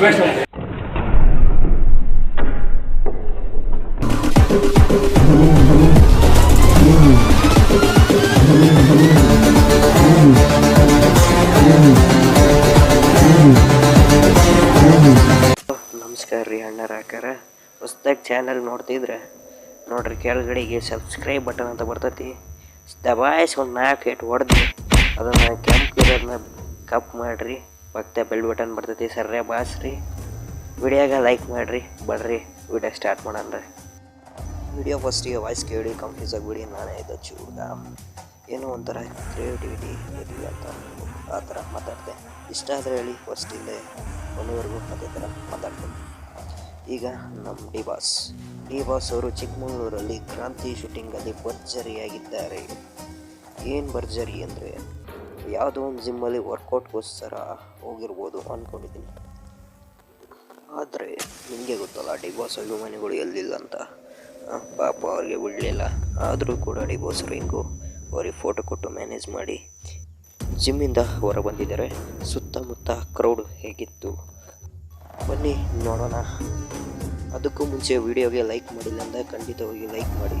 ನಮಸ್ಕಾರ ರೀ ಅಣ್ಣರ ಹಾಕಾರ ಹೊಸ್ದಾಗಿ ಚಾನಲ್ ನೋಡ್ತಿದ್ರೆ ನೋಡ್ರಿ ಕೆಳಗಡೆಗೆ ಸಬ್ಸ್ಕ್ರೈಬ್ ಬಟನ್ ಅಂತ ಬರ್ತೈತಿ. ದಬಾಯಿಸಿ ಒಂದು ನಾಲ್ಕು ಏಟ್ ಹೊಡೆದು ಅದನ್ನು ಕೆಂಪು ಇರೋದನ್ನ ಕಪ್ ಮಾಡಿರಿ. ಪಕ್ಕ ಬೆಲ್ ಬಟನ್ ಬರ್ತೈತಿ. ಸರ್ರೆ ಬಾಸ್ರಿ ವಿಡಿಯೋಗೆ ಲೈಕ್ ಮಾಡಿರಿ, ಬರ್ರಿ. ವಿಡಿಯೋ ಸ್ಟಾರ್ಟ್ ಮಾಡೋಣ ವಿಡಿಯೋ ಫಸ್ಟಿಗೆ ವಾಯ್ಸ್ ಕೇಳಿ ಕನ್ಫ್ಯೂಸ್ ಆಗಿಬಿಡಿ, ನಾನೇ ಇದು ಚೂಡ ಏನೋ ಒಂಥರ ಕ್ರಿಯೇಟಿವಿಟಿ ಇರಲಿ ಅಂತ ಆ ಥರ ಮಾತಾಡ್ತೆ ಇಷ್ಟ ಆದರೆ ಹೇಳಿ ಫಸ್ಟ್ ಇಲ್ಲೇ ಕೊನೆವರೆಗೂ ಅದೇ ಥರ ಮಾತಾಡ್ತೀನಿ. ಈಗ ನಮ್ಮ ಡಿ ಬಾಸ್ ಡಿ ಬಾಸ್ ಅವರು ಚಿಕ್ಕಮಗಳೂರಲ್ಲಿ ಕ್ರಾಂತಿ ಶೂಟಿಂಗಲ್ಲಿ ಭರ್ಜರಿಯಾಗಿದ್ದಾರೆ. ಏನು ಭರ್ಜರಿ ಅಂದರೆ? ಯಾವುದೋ ಒಂದು ಜಿಮ್ಮಲ್ಲಿ ವರ್ಕೌಟ್ಗೋಸ್ಕರ ಹೋಗಿರ್ಬೋದು ಅಂದ್ಕೊಂಡಿದ್ದೀನಿ ಆದರೆ ನಿಮಗೆ ಗೊತ್ತಲ್ಲ ಡಿ ಬಾಸ್ ಅಭಿಮಾನಿಗಳು ಎಲ್ಲಿಲ್ಲ ಅಂತ. ಪಾಪ ಅವ್ರಿಗೆ ಬಿಡಲಿಲ್ಲ. ಆದರೂ ಕೂಡ ಡಿವೋರ್ಸ್ ರಿಂಗು ಅವ್ರಿಗೆ ಫೋಟೋ ಕೊಟ್ಟು ಮ್ಯಾನೇಜ್ ಮಾಡಿ ಜಿಮ್ಮಿಂದ ಹೊರ ಬಂದಿದ್ದಾರೆ. ಸುತ್ತಮುತ್ತ ಕ್ರೌಡ್ ಹೇಗಿತ್ತು? ಬನ್ನಿ ನೋಡೋಣ. ಅದಕ್ಕೂ ಮುಂಚೆ ವಿಡಿಯೋಗೆ ಲೈಕ್ ಮಾಡಿಲ್ಲ ಅಂದರೆ ಖಂಡಿತವಾಗಿ ಲೈಕ್ ಮಾಡಿ.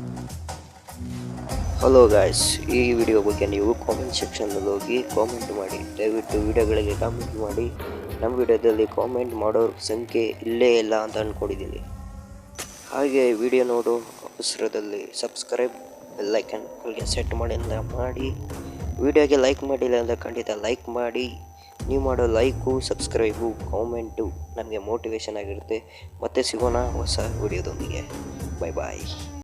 ಹಲೋ ಗಾಯ್ಸ್ ಈ ವಿಡಿಯೋ ಬಗ್ಗೆ ನೀವು ಕಾಮೆಂಟ್ ಸೆಕ್ಷನ್ನಲ್ಲಿ ಹೋಗಿ ಕಾಮೆಂಟ್ ಮಾಡಿ. ದಯವಿಟ್ಟು ವಿಡಿಯೋಗಳಿಗೆ ಕಾಮೆಂಟ್ ಮಾಡಿ. ನಮ್ಮ ವಿಡಿಯೋದಲ್ಲಿ ಕಾಮೆಂಟ್ ಮಾಡೋರ ಸಂಖ್ಯೆ ಇಲ್ಲೇ ಇಲ್ಲ ಅಂತ ಅಂದ್ಕೊಂಡಿದ್ದೀನಿ ಹಾಗೆ ವಿಡಿಯೋ ನೋಡೋ ಅವಸರದಲ್ಲಿ ಸಬ್ಸ್ಕ್ರೈಬ್ ಬೆಲ್ಲೈಕನ್ ಅಲ್ಲಿಗೆ ಸೆಟ್ ಮಾಡಿ ಅಂತ ಮಾಡಿ. ವಿಡಿಯೋಗೆ ಲೈಕ್ ಮಾಡಿಲ್ಲ ಅಂದರೆ ಖಂಡಿತ ಲೈಕ್ ಮಾಡಿ. ನೀವು ಮಾಡೋ ಲೈಕು ಸಬ್ಸ್ಕ್ರೈಬು ಕಾಮೆಂಟು ನಮಗೆ ಮೋಟಿವೇಶನ್ ಆಗಿರುತ್ತೆ. ಮತ್ತೆ ಸಿಗೋಣ ಹೊಸ ವಿಡಿಯೋದೊಂದಿಗೆ ಬಾಯ್ ಬಾಯ್